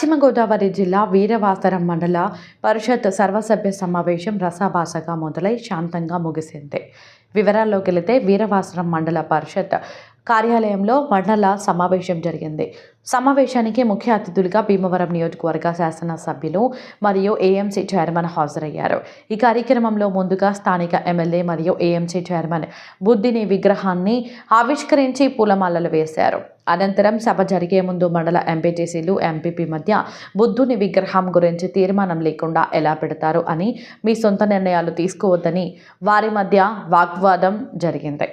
పశ్చిమ గోదావరి జిల్లా వీరవాసరం మండల పరిషత్ సర్వసభ్య సమావేశం రసాభాసగా మొదలై శాంతంగా ముగిసింది. వివరాల్లోకి వెళితే వీరవాసరం మండల పరిషత్ కార్యాలయంలో మండల సమావేశం జరిగింది. సమావేశానికి ముఖ్య అతిథులుగా భీమవరం నియోజకవర్గ శాసనసభ్యులు మరియు ఏఎంసీ చైర్మన్ హాజరయ్యారు. ఈ కార్యక్రమంలో ముందుగా స్థానిక ఎమ్మెల్యే మరియు ఏఎంసీ చైర్మన్ బుద్ధిని విగ్రహాన్ని ఆవిష్కరించి పూలమాలలు వేశారు. అనంతరం సభ జరిగే ముందు మండల ఎంపీటీసీలు ఎంపీపీ మధ్య బుద్ధుని విగ్రహం గురించి తీర్మానం లేకుండా ఎలా పెడతారు అని మీ సొంత నిర్ణయాలు తీసుకోవద్దని వారి మధ్య వాగ్వాదం జరిగింది.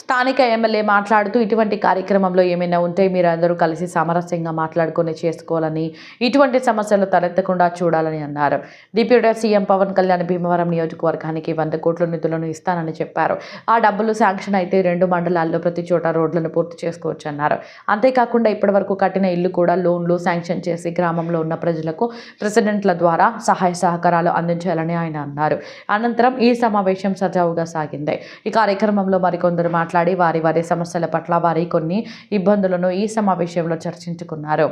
స్థానిక ఎమ్మెల్యే మాట్లాడుతూ ఇటువంటి కార్యక్రమంలో ఏమైనా ఉంటే మీరు అందరూ కలిసి సామరస్యంగా మాట్లాడుకొని చేసుకోవాలని ఇటువంటి సమస్యలు తలెత్తకుండా చూడాలని అన్నారు. డిప్యూటీ సీఎం పవన్ కళ్యాణ్ భీమవరం నియోజకవర్గానికి వంద కోట్ల నిధులను ఇస్తానని చెప్పారు. ఆ డబ్బులు శాంక్షన్ అయితే రెండు మండలాల్లో ప్రతి చోట రోడ్లను పూర్తి చేసుకోవచ్చు అన్నారు. అంతేకాకుండా ఇప్పటివరకు కట్టిన ఇల్లు కూడా లోన్లు శాంక్షన్ చేసి గ్రామంలో ఉన్న ప్రజలకు ప్రెసిడెంట్ల ద్వారా సహాయ సహకారాలు అందించాలని ఆయన అన్నారు. అనంతరం ఈ సమావేశం సజావుగా సాగింది. ఈ కార్యక్రమంలో మరికొందరు మాట్లాడి వారి వారి సమస్యల పట్ల వారి కొన్ని ఇబ్బందులను ఈ సమావేశంలో చర్చించుకున్నారు.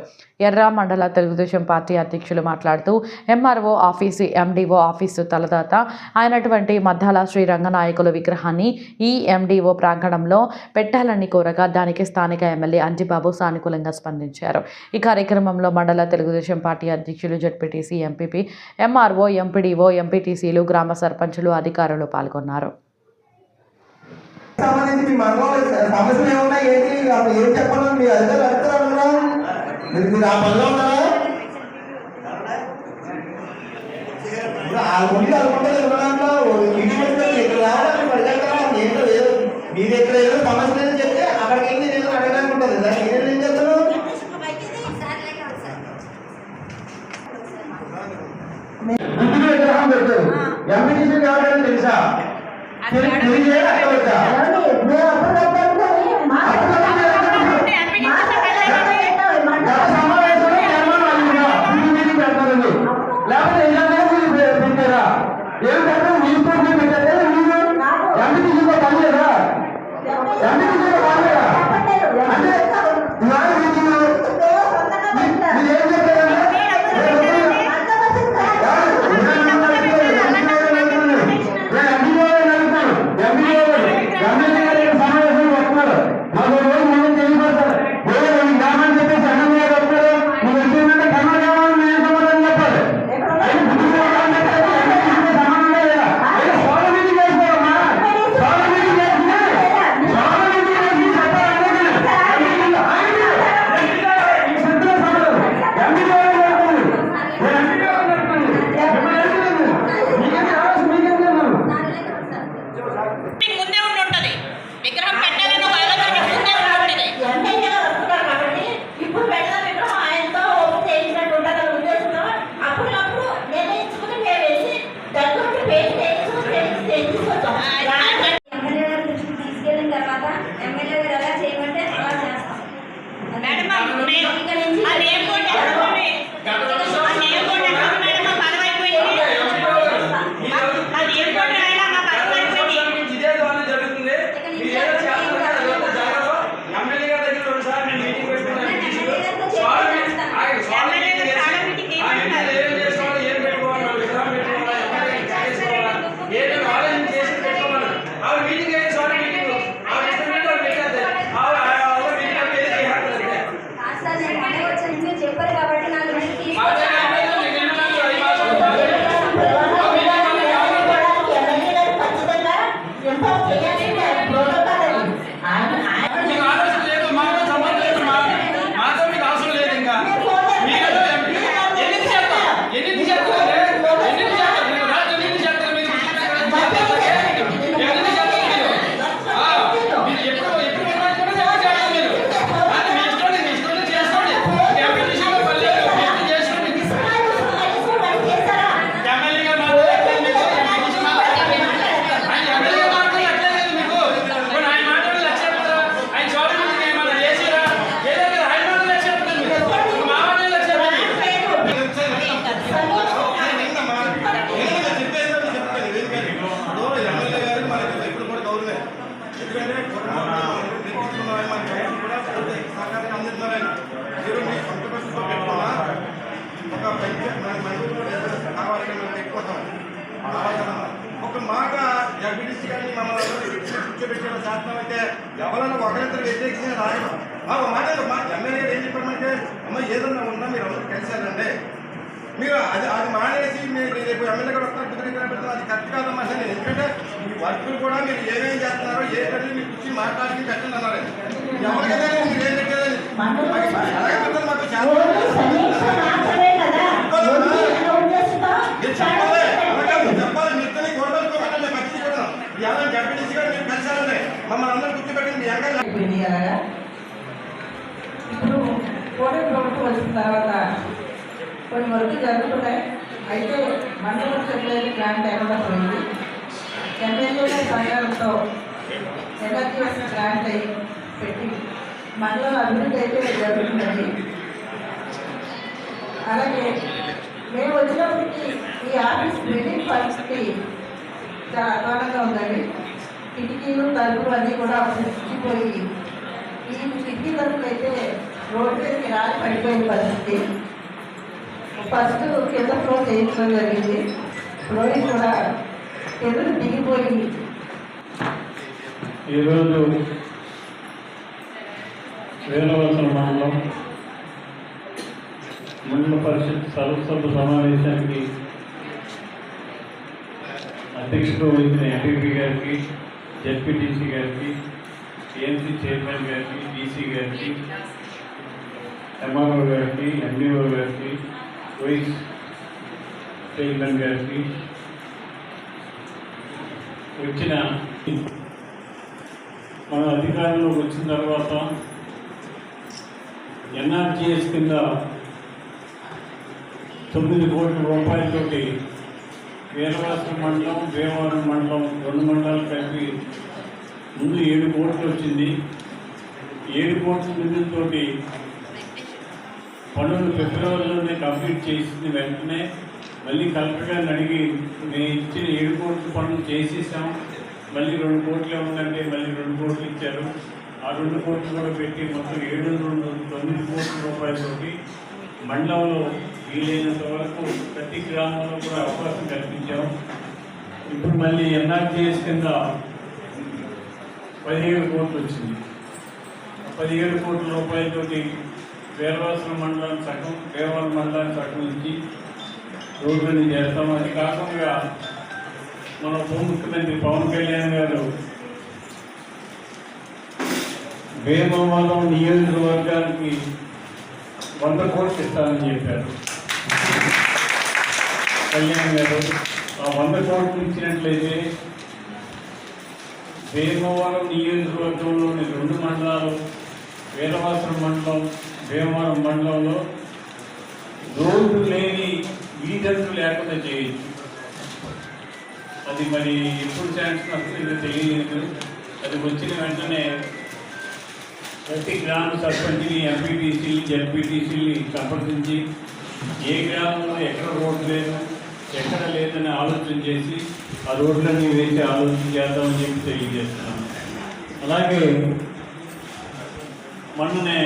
ఎర్ర మండల తెలుగుదేశం పార్టీ అధ్యక్షులు మాట్లాడుతూ ఎంఆర్ఓ ఆఫీసు ఎండిఓ ఆఫీసు తలదాత అయినటువంటి మద్దాల శ్రీ రంగనాయకుల విగ్రహాన్ని ఈ ఎండిఓ ప్రాంగణంలో పెట్టాలని కోరగా దానికి స్థానిక ఎమ్మెల్యే అంజిబాబు సానుకూలంగా స్పందించారు. ఈ కార్యక్రమంలో మండల తెలుగుదేశం పార్టీ అధ్యక్షులు జడ్పీటీసీ ఎంపీపీ ఎంఆర్ఓ ఎంపీడీఓ ఎంపీటీసీలు గ్రామ సర్పంచులు అధికారులు పాల్గొన్నారు. సంబంధించి మీ మండలంలో సమస్యలు ఏమన్నా ఏంటి? అప్పుడు ఏం చెప్పాలని మీ అధికారులు అడుగుతారు కదా మీరు మీరు ఆ పనిలో ఉన్నారా? ఇప్పుడు ఆ ముందు అనుకుంటే ఇవ్వడంలో ఇంటికి వస్తే ఇక్కడ రావడానికి పరిగెత్తరా ఏంటో ఏదో మీ దగ్గర ఏదో సమస్య లేదని చెప్తే అక్కడికి వెళ్ళి నేను ఏదో అడగడానికి ఉంటుంది ఏం చేస్తాను? బుద్ధుడు విగ్రహం పెట్టారు ఎంపీటీసీ కావాలని తెలుసా? నేను ఆ నేమ్ బోర్డు ఎక్కడ ఉంది? ఆ నేమ్ బోర్డు ఎక్కడ ఉంది మేడం మా పదవి అయిపోయింది ఆ నేమ్ బోర్డు రాయలా మా పదవి అయిపోయింది ఇదే ద్వారా జరుగుతుంది మీరు ఏదో చేస్తున్నారు అదంతా జరగదు ఎమ్మెల్యే గారి దగ్గర రెండు సార్లు నేను మీటింగ్ పెట్టుకున్నాను ఎమ్మెల్యే గారితో స్వామి, చేస్తాను ఆయన స్వామి ఎమ్మెల్యే గారు చేసి, చాలా మీటింగ్ ఆ ఏమంటారు? ఎమ్మెల్యే ఏం చేసుకోవాలి ఏం పెట్టుకోవాలి విగ్రహం పెట్టుకోవాలా ఎమ్మెల్యే ఏం చేసుకోవాలా ఏదైనా ఆలోచన చేసి పెట్టుకోవాలి మాట జడ్పీటీసీ గారిని మమ్మల్ని అందరూ కూర్చోబెట్టిన శాస్త్రం అయితే ఎవరైనా ఒకరిద్దరు వ్యతిరేకించిన రాయడం ఆ, ఒక మాట మాట ఎమ్మెల్యే ఏం చెప్పామంటే అమ్మ ఏదన్నా ఉన్నా మీరు అందరూ కలిసారండి మీరు అది అది మానేసి మీరు రేపు ఎమ్మెల్యే గారు వస్తారు కుదిరిగిన పెడతారు అది కరెక్ట్ కాదమ్మా అసలు ఎందుకంటే మీ వర్కులు కూడా మీరు ఏమేమి చేస్తున్నారో ఏ పని మీరు కూర్చొని మాట్లాడి పెట్టండి అన్నారు. ఎవరికైనా మీరు ఏం పెట్టేదని అలాగే పెడతారు మాకు చాలా సమీక్ష మాత్రమే కదా ఓన్లీ అన్న ఉద్దేశంతో మీరు చెప్పాలి అలాగే మీరు చెప్పాలి మీ ఇద్దరిని గొడవలుకోకుండా మేము మంచిది కూడా ఎలా జడ్పీటీసీ గారు మీరు కలిసారండి మమ్మల్ని అందరూ కూర్చోబెట్టండి మీ వెనకాల అయిపోయింది అలాగా ఇప్పుడు కోవిడ్ ప్రభుత్వం వచ్చిన తర్వాత కొన్ని వరకు జరుగుతున్నాయి. అయితే మండలం సెక్రటరీ ప్లాన్ లేకుండా పోయింది ఎమ్మెల్యేల సహకారంతో ఎనర్జీ వచ్చిన ప్లాంట్ అయి పెట్టి మండలం అభివృద్ధి అయితే జరుగుతున్నది అలాగే మేము వచ్చినప్పటికి ఈ ఆఫీస్ బిల్డింగ్ పరిస్థితి చాలా అధ్వానంగా ఉందండి. కిటికీలు తలుపులు అన్నీ కూడా పుచ్చిపోయి ఈ కిటికీ తలుపులు అయితే రోడ్డు మీదకి రాలి పడిపోయిన పరిస్థితి. ఫస్ట్ కింద ఫ్లోర్ చేయించడం జరిగింది. ఫ్లోరింగ్ కూడా కిందకు దిగిపోయి ఈరోజు వేలవసల మండలం మండల పరిషత్ సర్వసభ సమావేశానికి అధ్యక్షుడు వహించిన ఎంపీపీ గారికి జెడ్పీటీసీ గారికి ఏఎంసీ చైర్మన్ గారికి డీసీ గారికి ఎంఆర్ఓ గారికి ఎండిఓ గారికి వైస్ చైర్మన్ గారికి వచ్చిన మన అధికారంలోకి వచ్చిన తర్వాత ఎన్ఆర్జీఎస్ కింద తొమ్మిది కోట్ల రూపాయలతోటి వీరవాసం మండలం భీమవరం మండలం రెండు మండలాలు కలిపి ముందు ఏడు కోట్లు వచ్చింది. ఏడు కోట్ల నిధులతోటి పనులు ఫిబ్రవరిలోనే కంప్లీట్ చేసింది వెంటనే మళ్ళీ కలెక్టర్ గారిని అడిగి మేము ఇచ్చిన ఏడు కోట్ల పనులు చేసేసాం. మళ్ళీ రెండు కోట్లు ఉందంటే మళ్ళీ రెండు కోట్లు ఇచ్చారు. ఆ రెండు కోట్లు కూడా పెట్టి మొత్తం ఏడు రెండు తొమ్మిది కోట్ల రూపాయలతోటి మండలంలో వీలైనంత వరకు ప్రతి గ్రామంలో కూడా అవకాశం కల్పించాం. ఇప్పుడు మళ్ళీ ఎన్ఆర్జీఎస్ కింద పదిహేడు కోట్లు వచ్చింది. పదిహేడు కోట్ల రూపాయలతోటి వీరవాసన మండలానికి సగం దేవాల మండలానికి సగం ఇచ్చి రోడ్లని చేస్తాం అది కాకుండా మన ఉప ముఖ్యమంత్రి పవన్ కళ్యాణ్ గారు భీమవరం నియోజకవర్గానికి వంద కోట్లు ఇస్తానని చెప్పారు. కళ్యాణ్ గారు ఆ వంద కోట్లు ఇచ్చినట్లయితే భీమవరం నియోజకవర్గంలోని రెండు మండలాలు వీరవాసరం మండలం భీమవరం మండలంలో రోడ్డు లేని వీధులు లేకుండా చేయొచ్చు. అది మరి ఎప్పుడు శాంక్షన్ వస్తుందో తెలియలేదు. అది వచ్చిన వెంటనే ప్రతి గ్రామ సర్పంచ్ని ఎంపీటీసీని జడ్పీటీసీని సంప్రదించి ఏ గ్రామంలో ఎక్కడ రోడ్డు లేదు ఎక్కడ లేదని ఆలోచన చేసి ఆ రోడ్లన్నీ వేసి ఆలోచన చేద్దామని చెప్పి తెలియజేస్తున్నాను అలాగే మొన్ననే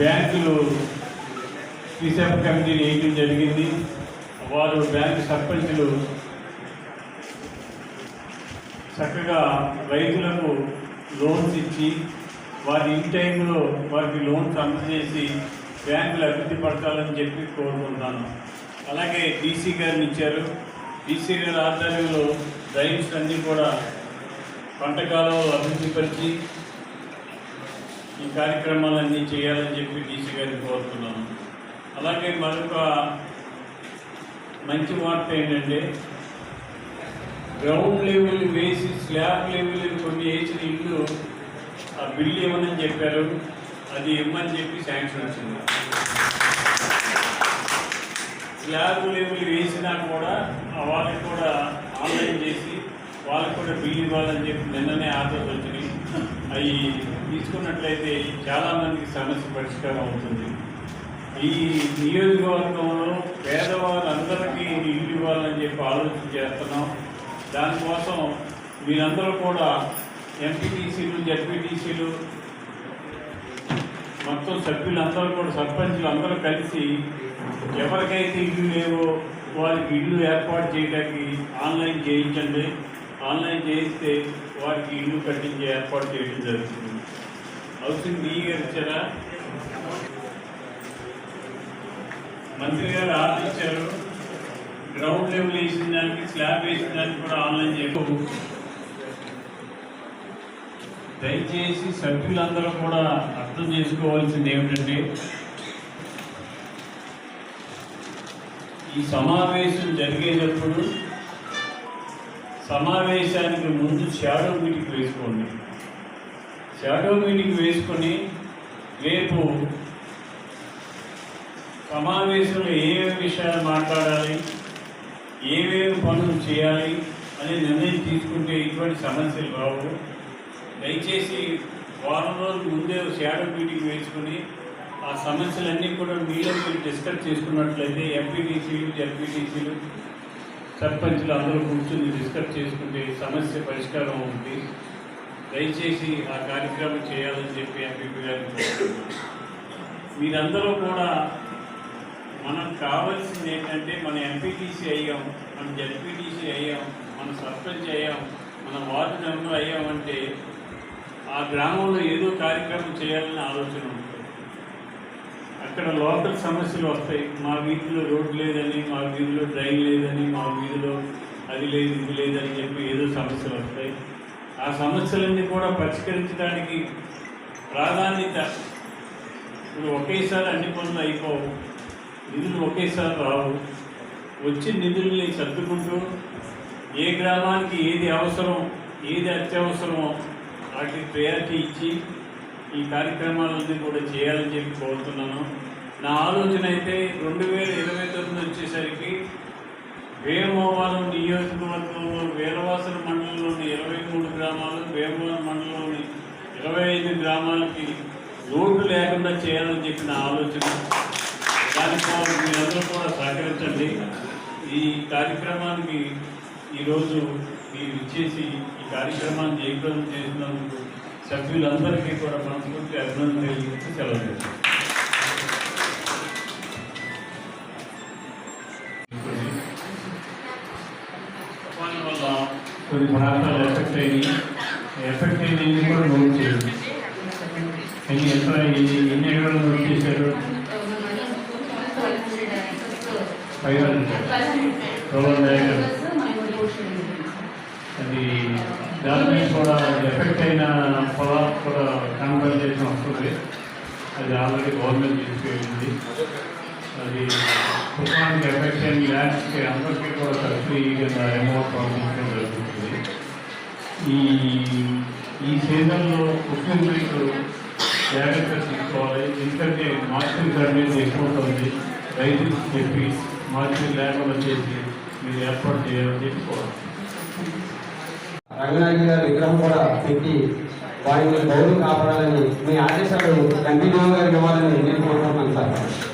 బ్యాంకులు సీసెఫ్ కమిటీని వేయడం జరిగింది. వారు బ్యాంకు సర్పంచులు చక్కగా రైతులకు లోన్స్ ఇచ్చి వారి ఇన్ టైంలో వారికి లోన్స్ అందజేసి బ్యాంకులు అభివృద్ధి పడతాలని చెప్పి కోరుకుంటున్నాను. అలాగే డీసీ గారిని ఇచ్చారు. డీసీ గారి ఆధ్వర్యంలో రైల్స్ అన్నీ కూడా పంటకాలంలో అభివృద్ధి పరిచి ఈ కార్యక్రమాలన్నీ చేయాలని చెప్పి డీసీ గారిని కోరుతున్నాను. అలాగే మరొక మంచి వార్త ఏంటంటే గ్రౌండ్ లెవెల్ వేసి స్లాబ్ లెవెల్ కొన్ని వేసిన ఇల్లు ఆ బిల్లు ఇవ్వనని చెప్పారు? అది ఇవ్వమని చెప్పి శాంక్షన్ వచ్చింది. స్లాబ్ లెవెల్ వేసినా కూడా వాళ్ళకి కూడా ఆన్లైన్ చేసి వాళ్ళకి కూడా బిల్లు ఇవ్వాలని చెప్పి నిన్ననే ఆర్డర్స్ వచ్చినాయి. అవి తీసుకున్నట్లయితే చాలామందికి సమస్య పరిష్కారం అవుతుంది. ఈ నియోజకవర్గంలో పేదవారందరికీ ఇల్లు ఇవ్వాలని చెప్పి ఆలోచన చేస్తున్నాం. దానికోసం మీరందరూ కూడా ఎంపీటీసీలు జడ్పీటీసీలు మొత్తం సభ్యులందరూ కూడా సర్పంచులు అందరూ కలిసి ఎవరికైతే ఇల్లు లేవో వారికి ఇల్లు ఏర్పాటు చేయడానికి ఆన్లైన్ చేయించండి. ఆన్లైన్ చేయిస్తే వారికి ఇల్లు కట్టించే ఏర్పాటు చేయడం జరుగుతుంది. హౌసింగ్ మీ ఇచ్చారా? మంత్రి గారు ఆర్డర్ గ్రౌండ్ లెవెల్ వేసిన దానికి స్లాబ్ వేసిన దానికి కూడా ఆన్లైన్ చేయకు. దయచేసి సభ్యులందరూ కూడా అర్థం చేసుకోవాల్సింది ఏమిటంటే ఈ సమావేశం జరిగేటప్పుడు సమావేశానికి ముందు షాడో మీటింగ్ వేసుకోండి. షాడో మీటింగ్ వేసుకొని రేపు సమావేశంలో ఏమేమి విషయాలు మాట్లాడాలి ఏమేమి పనులు చేయాలి అనే నిర్ణయం తీసుకుంటే ఇటువంటి సమస్యలు రావు. దయచేసి వారం రోజుల ముందే షాడో మీటింగ్ వేసుకొని ఆ సమస్యలన్నీ కూడా మీలో మీరు డిస్కస్ చేసుకున్నట్లయితే ఎంపీటీసీలు జడ్పీటీసీలు సర్పంచ్లు అందరూ కూర్చొని డిస్కస్ చేసుకుంటే సమస్య పరిష్కారం అవుతుంది. దయచేసి ఆ కార్యక్రమం చేయాలని చెప్పి ఎంపీపీ గారిని మీరందరూ కూడా మనం కావాల్సింది ఏంటంటే మన ఎంపీటీసీ అయ్యాం మన జడ్పీటీసీ అయ్యాం మన సర్పంచ్ అయ్యాం మన వార్డు మెంబర్ అయ్యామంటే ఆ గ్రామంలో ఏదో కార్యక్రమం చేయాలని ఆలోచన ఉంటుంది. అక్కడ లోకల్ సమస్యలు వస్తాయి. మా వీధిలో రోడ్డు లేదని మా వీధిలో డ్రైన్ లేదని మా వీధిలో అది లేదు ఇది లేదని చెప్పి ఏదో సమస్యలు వస్తాయి. ఆ సమస్యలన్నీ కూడా పరిష్కరించడానికి ప్రాధాన్యత ఇప్పుడు ఒకేసారి అన్ని పనులు అయిపోవు. నిధులు ఒకేసారి రావు. వచ్చే నిధుల్ని సర్దుకుంటూ ఏ గ్రామానికి ఏది అవసరం ఏది అత్యవసరమో వాటికి ప్రయారిటీ ఇచ్చి ఈ కార్యక్రమాలన్నీ కూడా చేయాలని చెప్పి కోరుతున్నాను. నా ఆలోచన అయితే రెండు వేల ఇరవై తొమ్మిది వచ్చేసరికి వేమవరం నియోజకవర్గంలో వీరవాసన మండలంలోని ఇరవై మూడు గ్రామాలు వేమవరం మండలంలోని ఇరవై ఐదు గ్రామాలకి రోడ్డు లేకుండా చేయాలని చెప్పిన ఆలోచన. దానికి మీరందరూ కూడా సహకరించండి. ఈ కార్యక్రమానికి ఈరోజు మీరు ఇచ్చేసి ఈ కార్యక్రమాన్ని జయప్రదం చేసినందుకు సభ్యులందరికీ కూడా మనస్ఫూర్తి అభినందన తెలియజేసి సెలవు కొన్ని ప్రాంతాలు ఎఫెక్ట్ అయినాయి ఎఫెక్ట్ అయ్యింది కూడా నోట్ చేయండి ఎన్ని ఎంత ఎన్ని ఎన్ని నోట్ చేశారు ఫైవ్ హండ్రెడ్ ట్వెల్వ్ అది దాని మీద కూడా ఎఫెక్ట్ అయిన పొలాలకు కూడా కన్వర్జేషన్ వస్తుంది అది ఆల్రెడీ గవర్నమెంట్ తీసుకెళ్ళింది అది తుఫాన్కి ఎఫెక్షన్ ల్యాండ్స్కి అందరికీ కూడా సబ్సిడీ కింద అమౌంట్ పంపించడం జరుగుతుంది. ఈ ఈ సీజన్లో కుకింగ్ రేటు జాగ్రత్త తీసుకోవాలి. ఎందుకంటే మార్కెట్ అనేది ఎక్కువ ఉంటుంది రైతులకు చెప్పి మార్కెట్ లేకుండా చేసి మీరు ఏర్పాటు చేయాలని చెప్పుకోవాలి రంగనాయకు గారి విగ్రహం కూడా పెట్టి వారిని గౌరవం కాపాడాలని మీ ఆదేశాలు కంటిన్యూ గారికి ఇవ్వాలని నేను కోరుకుంటున్నాను సార్.